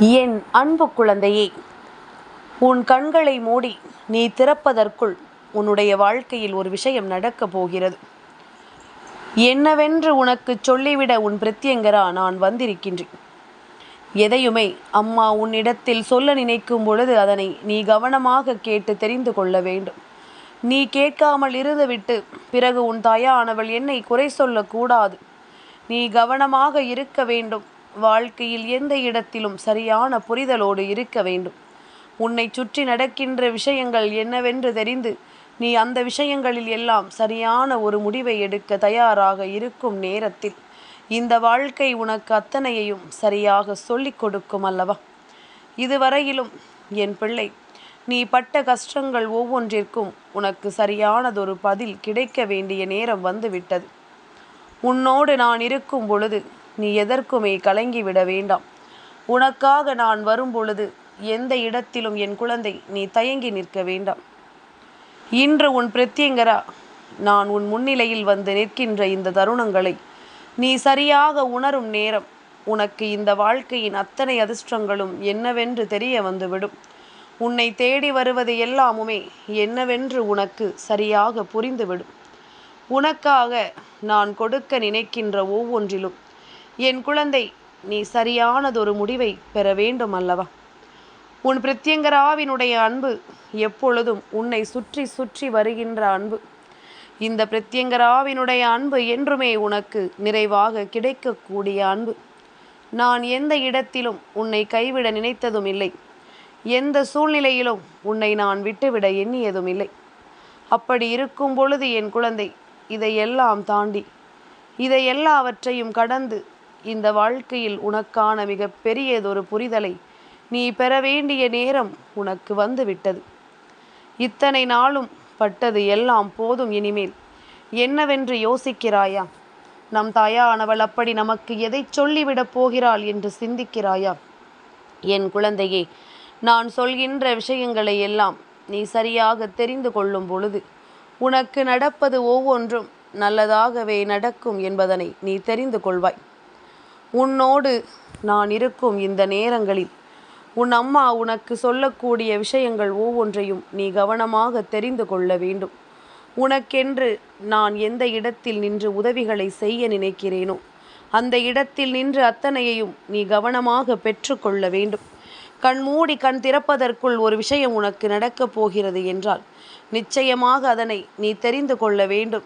என் அன்பு குழந்தையே உன் கண்களை மூடி நீ திறப்பதற்குள் உன்னுடைய வாழ்க்கையில் ஒரு விஷயம் நடக்கப் போகிறது. என்னவென்று உனக்கு சொல்லிவிட உன் பிரத்யங்கரா நான் வந்திருக்கின்றேன். எதையுமே அம்மா உன்னிடத்தில் சொல்ல நினைக்கும் பொழுது அதனை நீ கவனமாக கேட்டு தெரிந்து கொள்ள வேண்டும். நீ கேட்காமல் இருந்துவிட்டு பிறகு உன் தாயானவள் என்னை குறை சொல்லக்கூடாது. நீ கவனமாக இருக்க வேண்டும். வாழ்க்கையில் எந்த இடத்திலும் சரியான புரிதலோடு இருக்க வேண்டும். உன்னை சுற்றி நடக்கின்ற விஷயங்கள் என்னவென்று தெரிந்து நீ அந்த விஷயங்களில் எல்லாம் சரியான ஒரு முடிவை எடுக்க தயாராக இருக்கும் நேரத்தில் இந்த வாழ்க்கை உனக்கு அத்தனையையும் சரியாக சொல்லிக் கொடுக்கும் அல்லவா? இதுவரையிலும் என் பிள்ளை நீ பட்ட கஷ்டங்கள் ஒவ்வொன்றிற்கும் உனக்கு சரியானதொரு பதில் கிடைக்க வேண்டிய நேரம் வந்துவிட்டது. உன்னோடு நான் இருக்கும் பொழுது நீ எதற்குமே கலங்கிவிட வேண்டாம். உனக்காக நான் வரும் பொழுது எந்த இடத்திலும் என் குழந்தை நீ தயங்கி நிற்க வேண்டாம். இன்று உன் பிரத்யங்கரா நான் உன் முன்னிலையில் வந்து நிற்கின்ற இந்த தருணங்களை நீ சரியாக உணரும் நேரம் உனக்கு இந்த வாழ்க்கையின் அத்தனை அதிர்ஷ்டங்களும் என்னவென்று தெரிய வந்துவிடும். உன்னை தேடி வருவது எல்லாமுமே என்னவென்று உனக்கு சரியாக புரிந்துவிடும். உனக்காக நான் கொடுக்க நினைக்கின்ற ஒவ்வொன்றிலும் என் குழந்தை நீ சரியானதொரு முடிவை பெற வேண்டும் அல்லவா உன் பிரத்யங்கராவினுடைய அன்பு எப்பொழுதும் உன்னை சுற்றி சுற்றி வருகின்ற அன்பு. இந்த பிரத்யங்கராவினுடைய அன்பு என்றுமே உனக்கு நிறைவாக கிடைக்கக்கூடிய அன்பு. நான் எந்த இடத்திலும் உன்னை கைவிட நினைத்ததும் இல்லை எந்த சூழ்நிலையிலும் உன்னை நான் விட்டுவிட எண்ணியதும் இல்லை அப்படி இருக்கும் பொழுது என் குழந்தை இதையெல்லாம் தாண்டி இதை எல்லாவற்றையும் கடந்து இந்த வாழ்க்கையில் உனக்கான மிக பெரியதொரு புரிதலை நீ பெற வேண்டிய நேரம் உனக்கு வந்துவிட்டது. இத்தனை நாளும் பட்டது எல்லாம் போதும் இனிமேல். என்னவென்று யோசிக்கிறாயா? நம் தாயானவள் அப்படி நமக்கு எதை சொல்லிவிடப் போகிறாள் என்று சிந்திக்கிறாயா? என் குழந்தையே நான் சொல்கின்ற விஷயங்களை எல்லாம் நீ சரியாக தெரிந்து கொள்ளும் பொழுது உனக்கு நடப்பது ஒவ்வொன்றும் நல்லதாகவே நடக்கும் என்பதனை நீ தெரிந்து கொள்வாய். உன்னோடு நான் இருக்கும் இந்த நேரங்களில். உன் அம்மா உனக்கு சொல்லக்கூடிய விஷயங்கள் ஒவ்வொன்றையும் நீ கவனமாக தெரிந்து கொள்ள வேண்டும். உனக்கென்று நான் எந்த இடத்தில் நின்று உதவிகளை செய்ய நினைக்கிறேனோ அந்த இடத்தில் நின்று அத்தனையையும் நீ கவனமாக பெற்றுக்கொள்ள வேண்டும். கண் மூடி கண் திறப்பதற்குள் ஒரு விஷயம் உனக்கு நடக்கப் போகிறது என்றால் நிச்சயமாக அதனை நீ தெரிந்து கொள்ள வேண்டும்.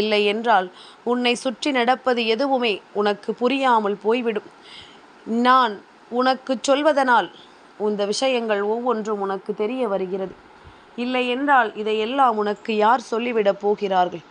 இல்லை என்றால் உன்னை சுற்றி நடப்பது எதுவுமே உனக்கு புரியாமல் போய்விடும். நான் உனக்கு சொல்வதனால் இந்த விஷயங்கள் ஒவ்வொன்றும் உனக்கு தெரிய வருகிறது. இல்லை என்றால் இதையெல்லாம் உனக்கு யார் சொல்லிவிடப் போகிறார்கள்?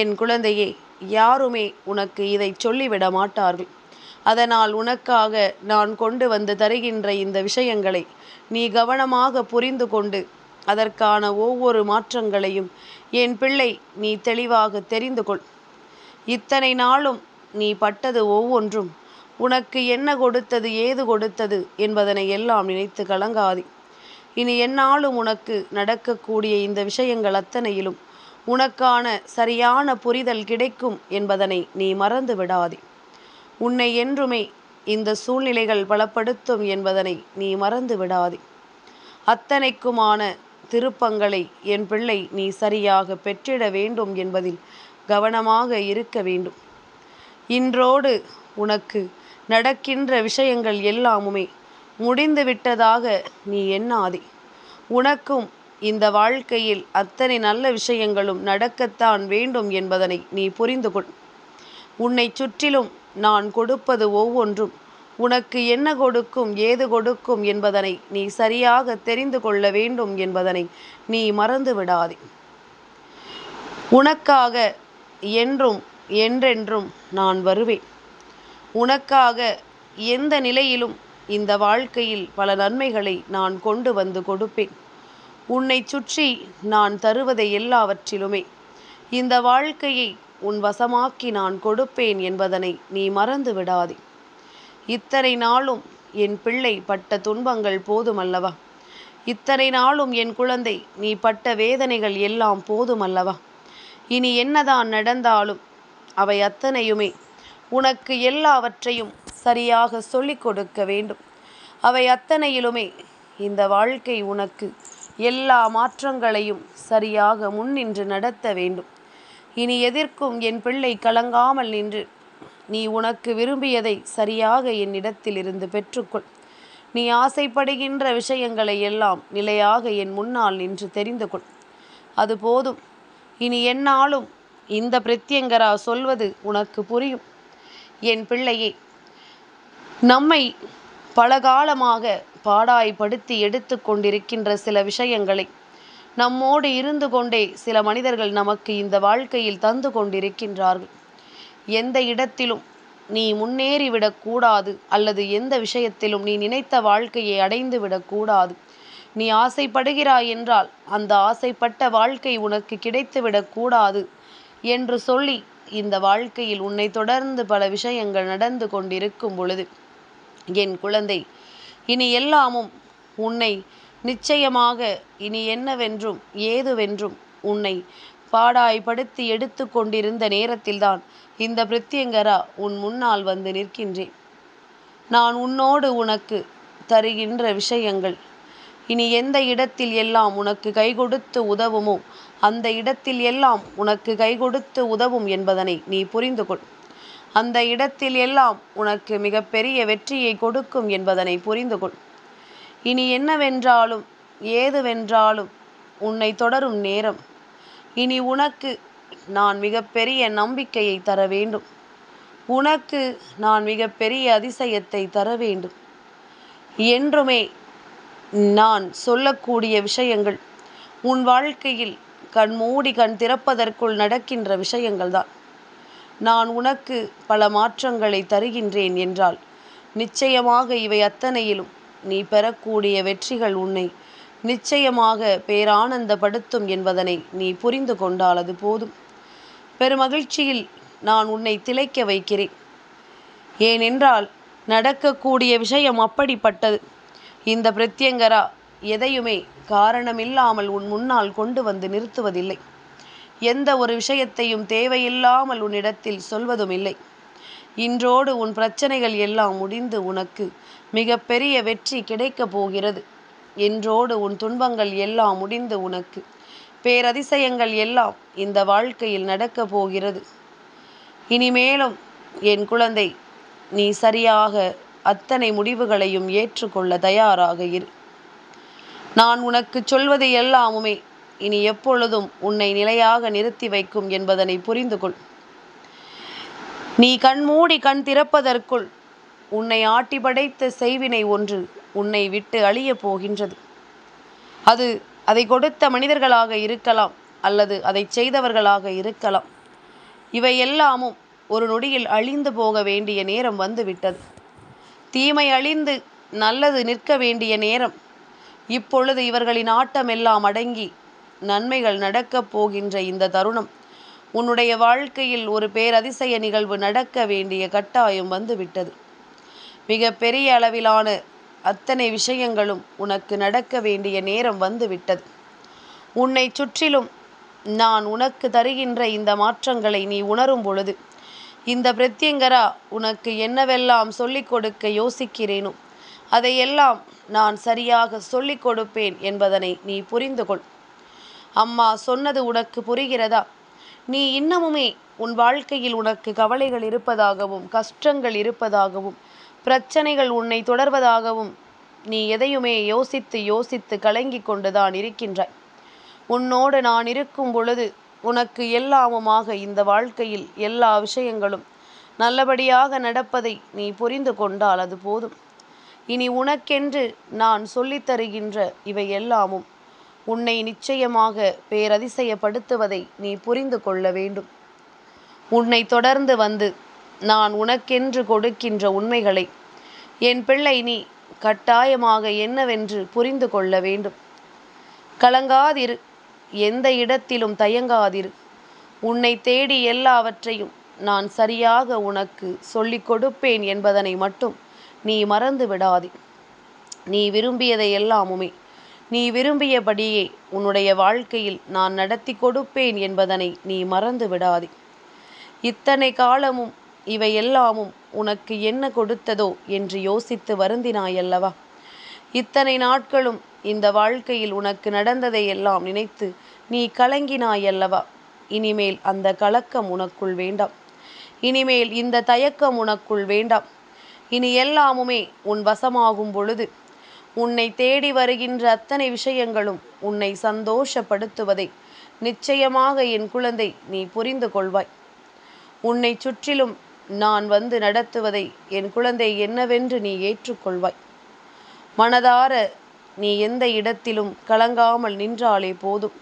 என் குழந்தையே யாருமே உனக்கு இதை சொல்லிவிட மாட்டார்கள். அதனால் உனக்காக நான் கொண்டு வந்து தருகின்ற இந்த விஷயங்களை நீ கவனமாக புரிந்து கொண்டு அதற்கான ஒவ்வொரு மாற்றங்களையும் என் பிள்ளை நீ தெளிவாக தெரிந்து கொள். இத்தனை நாளும் நீ பட்டது ஒவ்வொன்றும் உனக்கு என்ன கொடுத்தது ஏது கொடுத்தது என்பதனை எல்லாம் நினைத்து கலங்காதி. இனி என்னாலும் உனக்கு நடக்கக்கூடிய இந்த விஷயங்கள் அத்தனையிலும் உனக்கான சரியான புரிதல் கிடைக்கும் என்பதனை நீ மறந்து விடாதே. உன்னை என்றுமே இந்த சூழ்நிலைகள் பலப்படுத்தும் என்பதனை நீ மறந்து விடாதே. அத்தனைக்குமான திருப்பங்களை என் பிள்ளை நீ சரியாக பெற்றிட வேண்டும் என்பதில் கவனமாக இருக்க வேண்டும். இன்றோடு உனக்கு நடக்கின்ற விஷயங்கள் எல்லாமுமே முடிந்துவிட்டதாக நீ எண்ணாதே. உனக்கும் இந்த வாழ்க்கையில் அத்தனை நல்ல விஷயங்களும் நடக்கத்தான் வேண்டும் என்பதனை நீ புரிந்து கொள் உன்னை சுற்றிலும் நான் கொடுப்பது ஒவ்வொன்றும் உனக்கு என்ன கொடுக்கும் ஏது கொடுக்கும் என்பதனை நீ சரியாக தெரிந்து கொள்ள வேண்டும் என்பதனை நீ மறந்து விடாதே. உனக்காக என்றும் என்றென்றும் நான் வருவேன். உனக்காக எந்த நிலையிலும் இந்த வாழ்க்கையில் பல நன்மைகளை நான் கொண்டு வந்து கொடுப்பேன். உன்னை சுற்றி நான் தருவதை எல்லாவற்றிலுமே இந்த வாழ்க்கையை உன் வசமாக்கி நான் கொடுப்பேன் என்பதனை நீ மறந்து விடாதே. இத்தனை நாளும் என் பிள்ளை பட்ட துன்பங்கள் போதுமல்லவா? இத்தனை நாளும் என் குழந்தை நீ பட்ட வேதனைகள் எல்லாம் போதுமல்லவா? இனி என்னதான் நடந்தாலும் அவை அத்தனையுமே உனக்கு எல்லாவற்றையும் சரியாக சொல்லிக் கொடுக்க வேண்டும். அவை அத்தனையிலுமே இந்த வாழ்க்கை உனக்கு எல்லா மாற்றங்களையும் சரியாக முன்னின்று நடத்த வேண்டும். இனி எதிர்க்கும் என் பிள்ளை கலங்காமல் நின்று நீ உனக்கு விரும்பியதை சரியாக என்னிடத்திலிருந்து பெற்றுக்கொள். நீ ஆசைப்படுகின்ற விஷயங்களை எல்லாம் நிலையாக என் முன்னால் நின்று தெரிந்து கொள். அது போதும். இனி என்னாலும் இந்த பிரத்யங்கரா சொல்வது உனக்கு புரியும். என் பிள்ளையே நம்மை பலகாலமாக பாடாய்படுத்தி எடுத்து கொண்டிருக்கின்ற சில விஷயங்களை நம்மோடு இருந்து கொண்டே சில மனிதர்கள் நமக்கு இந்த வாழ்க்கையில் தந்து கொண்டிருக்கின்றார்கள். எந்த இடத்திலும் நீ முன்னேறிவிடக் கூடாது அல்லது எந்த விஷயத்திலும் நீ நினைத்த வாழ்க்கையை அடைந்து விடக்கூடாது நீ ஆசைப்படுகிறாய் என்றால் அந்த ஆசைப்பட்ட வாழ்க்கை உனக்கு கிடைத்து விடக்கூடாது என்று சொல்லி இந்த வாழ்க்கையில் உன்னை தொடர்ந்து பல விஷயங்கள் நடந்து கொண்டிருக்கும் பொழுது என் குழந்தை இனி எல்லாமும் உன்னை நிச்சயமாக இனி என்னவென்றும் ஏதுவென்றும் உன்னை பாடாய்படுத்தி எடுத்து கொண்டிருந்த நேரத்தில்தான் இந்த பிரித்தியங்கரா உன் முன்னால் வந்து நிற்கின்றேன். நான் உன்னோடு உனக்கு தருகின்ற விஷயங்கள். இனி எந்த இடத்தில் எல்லாம் உனக்கு கை கொடுத்து உதவுமோ அந்த இடத்தில் எல்லாம் உனக்கு கை கொடுத்து உதவும் என்பதனை நீ புரிந்து கொள். அந்த இடத்தில் எல்லாம் உனக்கு மிகப்பெரிய வெற்றியை கொடுக்கும் என்பதனை புரிந்து கொள். இனி என்னவென்றாலும் ஏதுவென்றாலும் உன்னை தொடரும் நேரம். இனி உனக்கு நான் மிகப்பெரிய நம்பிக்கையை தர வேண்டும். உனக்கு நான் மிகப்பெரிய அதிசயத்தை தர வேண்டும். என்றுமே நான் சொல்லக்கூடிய விஷயங்கள் உன் வாழ்க்கையில் கண் மூடி கண் திறப்பதற்குள் நடக்கின்ற விஷயங்கள்தான் நான் உனக்கு பல மாற்றங்களை தருகின்றேன் என்றால் நிச்சயமாக இவை அத்தனையிலும் நீ பெறக்கூடிய வெற்றிகள் உன்னை நிச்சயமாக பேரானந்தப்படுத்தும் என்பதனை நீ புரிந்து கொண்டால் அது போதும். பெருமகிழ்ச்சியில் நான் உன்னை திளைக்க வைக்கிறேன். ஏனென்றால் நடக்கக்கூடிய விஷயம் அப்படிப்பட்டது. இந்த பிரத்யங்கரா எதையுமே காரணமில்லாமல் உன் முன்னால் கொண்டு வந்து நிறுத்துவதில்லை. எந்த ஒரு விஷயத்தையும் தேவையில்லாமல் உன்னிடத்தில் சொல்வதும் இல்லை இன்றோடு உன் பிரச்சனைகள் எல்லாம் முடிந்து உனக்கு மிகப்பெரிய வெற்றி கிடைக்கப் போகிறது. என்றோடு உன் துன்பங்கள் எல்லாம் முடிந்து உனக்கு. பேரதிசயங்கள் எல்லாம் இந்த வாழ்க்கையில் நடக்கப் போகிறது. இனிமேலும் என் குழந்தை நீ சரியாக அத்தனை முடிவுகளையும் ஏற்றுக்கொள்ள தயாராக இரு. நான் உனக்கு சொல்வது எல்லாமுமே இனி எப்பொழுதும் உன்னை நிலையாக நிறுத்தி வைக்கும் என்பதனை புரிந்து கொள் நீ கண்மூடி கண் திறப்பதற்குள் உன்னை ஆட்டி படைத்த செய்வினை ஒன்று உன்னை விட்டு அழியப் போகின்றது. அது அதை கொடுத்த மனிதர்களாக இருக்கலாம் அல்லது அதை செய்தவர்களாக இருக்கலாம். இவை எல்லாமும் ஒரு நொடியில் அழிந்து போக வேண்டிய நேரம் வந்துவிட்டது. தீமை அழிந்து நல்லது நிற்க வேண்டிய நேரம். இப்பொழுது இவர்களின் ஆட்டம் எல்லாம் அடங்கி நன்மைகள் நடக்கப் போகின்ற இந்த தருணம். உன்னுடைய வாழ்க்கையில் ஒரு பேரதிசய நிகழ்வு நடக்க வேண்டிய கட்டாயம் வந்துவிட்டது. மிக பெரிய அளவிலான அத்தனை விஷயங்களும் உனக்கு நடக்க வேண்டிய நேரம் வந்துவிட்டது. உன்னை சுற்றிலும் நான் உனக்கு தருகின்ற இந்த மாற்றங்களை நீ உணரும் பொழுது இந்த பிரத்யங்கரா உனக்கு என்னவெல்லாம் சொல்லிக் கொடுக்க யோசிக்கிறேனோ அதையெல்லாம் நான் சரியாக சொல்லிக் கொடுப்பேன் என்பதனை நீ புரிந்து கொள். அம்மா சொன்னது உனக்கு புரிகிறதா? நீ இன்னமுமே உன் வாழ்க்கையில் உனக்கு கவலைகள் இருப்பதாகவும் கஷ்டங்கள் இருப்பதாகவும் பிரச்சனைகள் உன்னை தொடர்வதாகவும் நீ எதையுமே யோசித்து யோசித்து கலங்கி கொண்டுதான் இருக்கின்றாய். உன்னோடு நான் இருக்கும் பொழுது உனக்கு எல்லாமுமாக இந்த வாழ்க்கையில் எல்லா விஷயங்களும் நல்லபடியாக நடப்பதை நீ புரிந்து கொண்டால் அது போதும். இனி உனக்கென்று நான் சொல்லித் தருகின்ற இவை எல்லாமும் உன்னை நிச்சயமாக பேரதிசயப்படுத்துவதை நீ புரிந்து கொள்ள வேண்டும். உன்னை தொடர்ந்து வந்து நான் உனக்கென்று கொடுக்கின்ற உண்மைகளை. என் பிள்ளை நீ கட்டாயமாக என்னவென்று புரிந்து கொள்ள வேண்டும். கலங்காதிரு எந்த இடத்திலும் தயங்காதிரு. உன்னை தேடி எல்லாவற்றையும் நான் சரியாக உனக்கு சொல்லிக் கொடுப்பேன் என்பதனை மட்டும் நீ மறந்து விடாதே. நீ விரும்பியதை எல்லாமுமே நீ விரும்பியபடியே உன்னுடைய வாழ்க்கையில் நான் நடத்தி கொடுப்பேன் என்பதனை நீ மறந்து விடாதே. இத்தனை காலமும் இவை எல்லாமும் உனக்கு என்ன கொடுத்ததோ என்று யோசித்து வருந்தினாயல்லவா? இத்தனை நாட்களும் இந்த வாழ்க்கையில் உனக்கு நடந்ததை எல்லாம் நினைத்து நீ கலங்கினாயல்லவா? இனிமேல் அந்த கலக்கம் உனக்குள் வேண்டாம். இனிமேல் இந்த தயக்கம் உனக்குள் வேண்டாம். இனி எல்லாமுமே உன் வசமாகும் பொழுது உன்னை தேடி வருகின்ற அத்தனை விஷயங்களும் உன்னை சந்தோஷப்படுத்துவதை நிச்சயமாக என் குழந்தை நீ புரிந்து கொள்வாய். உன்னை சுற்றிலும் நான் வந்து நடத்துவதை என் குழந்தை என்னவென்று நீ ஏற்றுக்கொள்வாய். மனதார நீ எந்த இடத்திலும் கலங்காமல் நின்றாலே போதும்.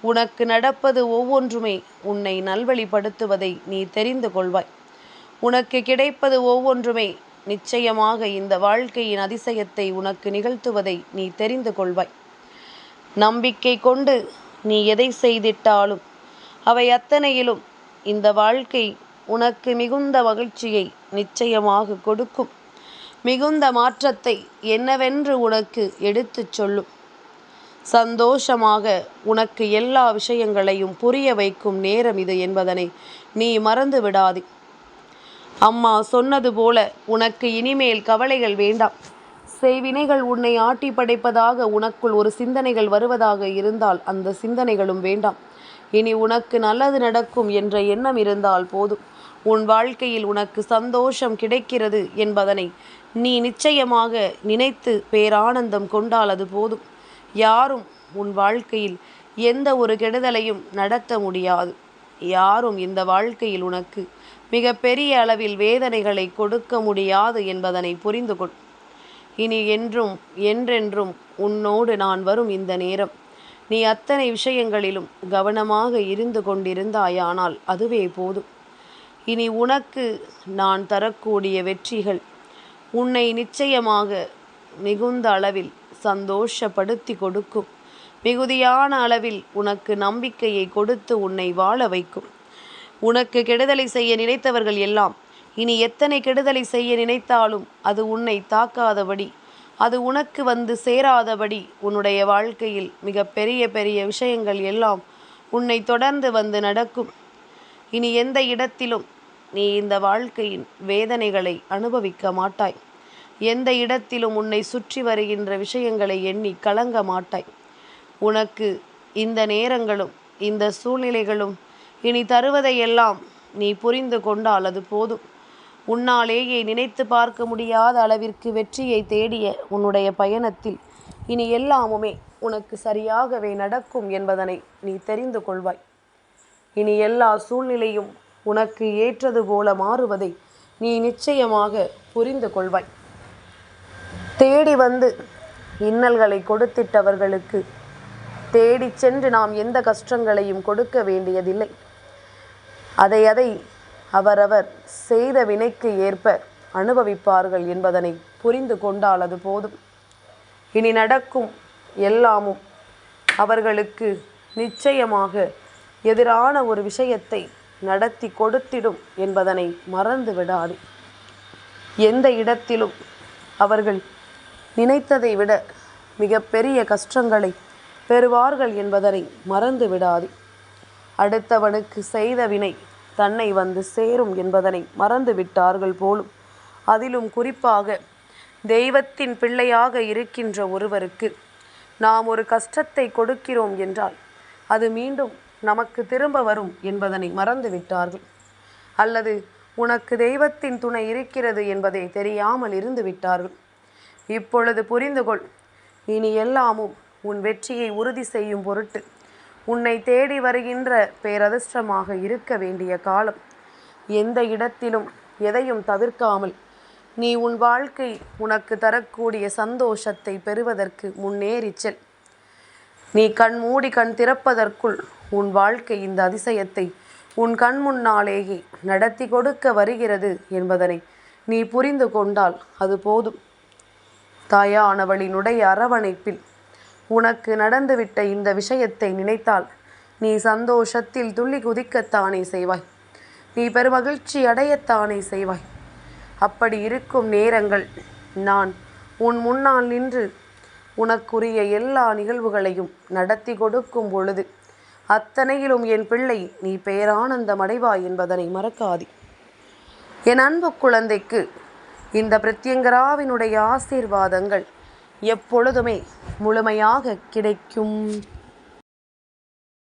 உனக்கு நடப்பது ஒவ்வொன்றுமே உன்னை நல்வழிப்படுத்துவதை நீ தெரிந்து கொள்வாய். உனக்கு கிடைப்பது ஒவ்வொன்றுமே நிச்சயமாக இந்த வாழ்க்கையின் அதிசயத்தை உனக்கு நிகழ்த்துவதை நீ தெரிந்து கொள்வாய். நம்பிக்கை கொண்டு நீ எதை செய்திட்டாலும் அவை அத்தனையிலும் இந்த வாழ்க்கை உனக்கு மிகுந்த மகிழ்ச்சியை நிச்சயமாக கொடுக்கும். மிகுந்த மாற்றத்தை என்னவென்று உனக்கு எடுத்துச் சொல்லும். சந்தோஷமாக உனக்கு எல்லா விஷயங்களையும் புரிய வைக்கும் நேரம் இது என்பதனை நீ மறந்து விடாதே. அம்மா சொன்னது போல உனக்கு இனிமேல் கவலைகள் வேண்டாம். செய்வினைகள் உன்னை ஆட்டி படைப்பதாக உனக்குள் ஒரு சிந்தனைகள் வருவதாக இருந்தால் அந்த சிந்தனைகளும் வேண்டாம். இனி உனக்கு நல்லது நடக்கும் என்ற எண்ணம் இருந்தால் போதும். உன் வாழ்க்கையில் உனக்கு சந்தோஷம் கிடைக்கிறது என்பதனை நீ நிச்சயமாக நினைத்து பேரானந்தம் கொண்டால் அது போதும். யாரும் உன் வாழ்க்கையில் எந்த ஒரு கெடுதலையும் நடத்த முடியாது. யாரும் இந்த வாழ்க்கையில் உனக்கு மிக பெரிய அளவில் வேதனைகளை கொடுக்க முடியாது என்பதனை புரிந்து கொள். இனி என்றும் என்றென்றும் உன்னோடு நான் வரும் இந்த நேரம். நீ அத்தனை விஷயங்களிலும் கவனமாக இருந்து கொண்டிருந்தாயானால் அதுவே போதும். இனி உனக்கு நான் தரக்கூடிய வெற்றிகள் உன்னை நிச்சயமாக மிகுந்த அளவில் சந்தோஷப்படுத்தி கொடுக்கும். மிகுதியான அளவில் உனக்கு நம்பிக்கையை கொடுத்து உன்னை வாழ வைக்கும். உனக்கு கெடுதலை செய்ய நினைத்தவர்கள் எல்லாம் இனி எத்தனை கெடுதலை செய்ய நினைத்தாலும் அது உன்னை தாக்காதபடி அது உனக்கு வந்து சேராதபடி உன்னுடைய வாழ்க்கையில் மிக பெரிய பெரிய விஷயங்கள் எல்லாம் உன்னை தொடர்ந்து வந்து நடக்கும். இனி எந்த இடத்திலும் நீ இந்த வாழ்க்கையின் வேதனைகளை அனுபவிக்க மாட்டாய். எந்த இடத்திலும் உன்னை சுற்றி வருகின்ற விஷயங்களை எண்ணி கலங்க மாட்டாய். உனக்கு இந்த நேரங்களும் இந்த சூழ்நிலைகளும் இனி தருவதையெல்லாம் நீ புரிந்து கொண்டால் அது போதும். உன்னாலேயே நினைத்து பார்க்க முடியாத அளவிற்கு வெற்றியை தேடிய உன்னுடைய பயணத்தில் இனி எல்லாமுமே உனக்கு சரியாகவே நடக்கும் என்பதனை நீ தெரிந்து கொள்வாய். இனி எல்லா சூழ்நிலையும் உனக்கு ஏற்றது போல மாறுவதை நீ நிச்சயமாக புரிந்து கொள்வாய். தேடி வந்து இன்னல்களை கொடுத்திட்டவர்களுக்கு தேடி சென்று நாம் எந்த கஷ்டங்களையும் கொடுக்க வேண்டியதில்லை. அதை அதை அவரவர் செய்த வினைக்கு ஏற்ப அனுபவிப்பார்கள் என்பதனை புரிந்து கொண்டால் அது போதும். இனி நடக்கும் எல்லாமும் அவர்களுக்கு நிச்சயமாக எதிரான ஒரு விஷயத்தை நடத்தி கொடுத்திடும் என்பதனை மறந்து விடாது. எந்த இடத்திலும் அவர்கள் நினைத்ததை விட மிகப்பெரிய கஷ்டங்களை பெறுவார்கள் என்பதனை மறந்து விடாது. அடுத்தவனுக்கு செய்த வினை தன்னை வந்து சேரும் என்பதனை மறந்து விட்டார்கள் போலும். அதிலும் குறிப்பாக தெய்வத்தின் பிள்ளையாக இருக்கின்ற ஒருவருக்கு நாம் ஒரு கஷ்டத்தை கொடுக்கிறோம் என்றால் அது மீண்டும் நமக்கு திரும்ப வரும் என்பதனை மறந்து விட்டார்கள் அல்லது உனக்கு தெய்வத்தின் துணை இருக்கிறது என்பதை தெரியாமல் இருந்து விட்டார்கள் இப்பொழுது புரிந்து கொள் இனி எல்லாமும் உன் வெற்றியை உறுதி செய்யும் பொருட்டு உன்னை தேடி வருகின்ற பேரதிர்ஷ்டமாக இருக்க வேண்டிய காலம். எந்த இடத்திலும் எதையும் தவிர்க்காமல் நீ உன் வாழ்க்கை உனக்கு தரக்கூடிய சந்தோஷத்தை பெறுவதற்கு முன்னேறிச் செல். நீ கண் மூடி கண் திறப்பதற்குள் உன் வாழ்க்கை இந்த அதிசயத்தை உன் கண் முன்னாலேயே நடத்தி கொடுக்க வருகிறது என்பதனை நீ புரிந்து கொண்டால் அது போதும். தாயானவளினுடைய அரவணைப்பில் உனக்கு நடந்துவிட்ட இந்த விஷயத்தை நினைத்தால் நீ சந்தோஷத்தில் துள்ளி குதிக்கத்தானே செய்வாய். நீ பெருமகிழ்ச்சி அடையத்தானே செய்வாய். அப்படி இருக்கும் நேரங்கள் நான் உன் முன்னால் நின்று உனக்குரிய எல்லா நிகழ்வுகளையும் நடத்தி கொடுக்கும் பொழுது அத்தனையிலும் என் பிள்ளை நீ பேரானந்தம் அடைவாய் என்பதனை மறக்காதி. என் அன்பு குழந்தைக்கு இந்த பிரத்யங்கராவினுடைய ஆசீர்வாதங்கள் எப்பொழுதுமே முழுமையாக கிடைக்கும்.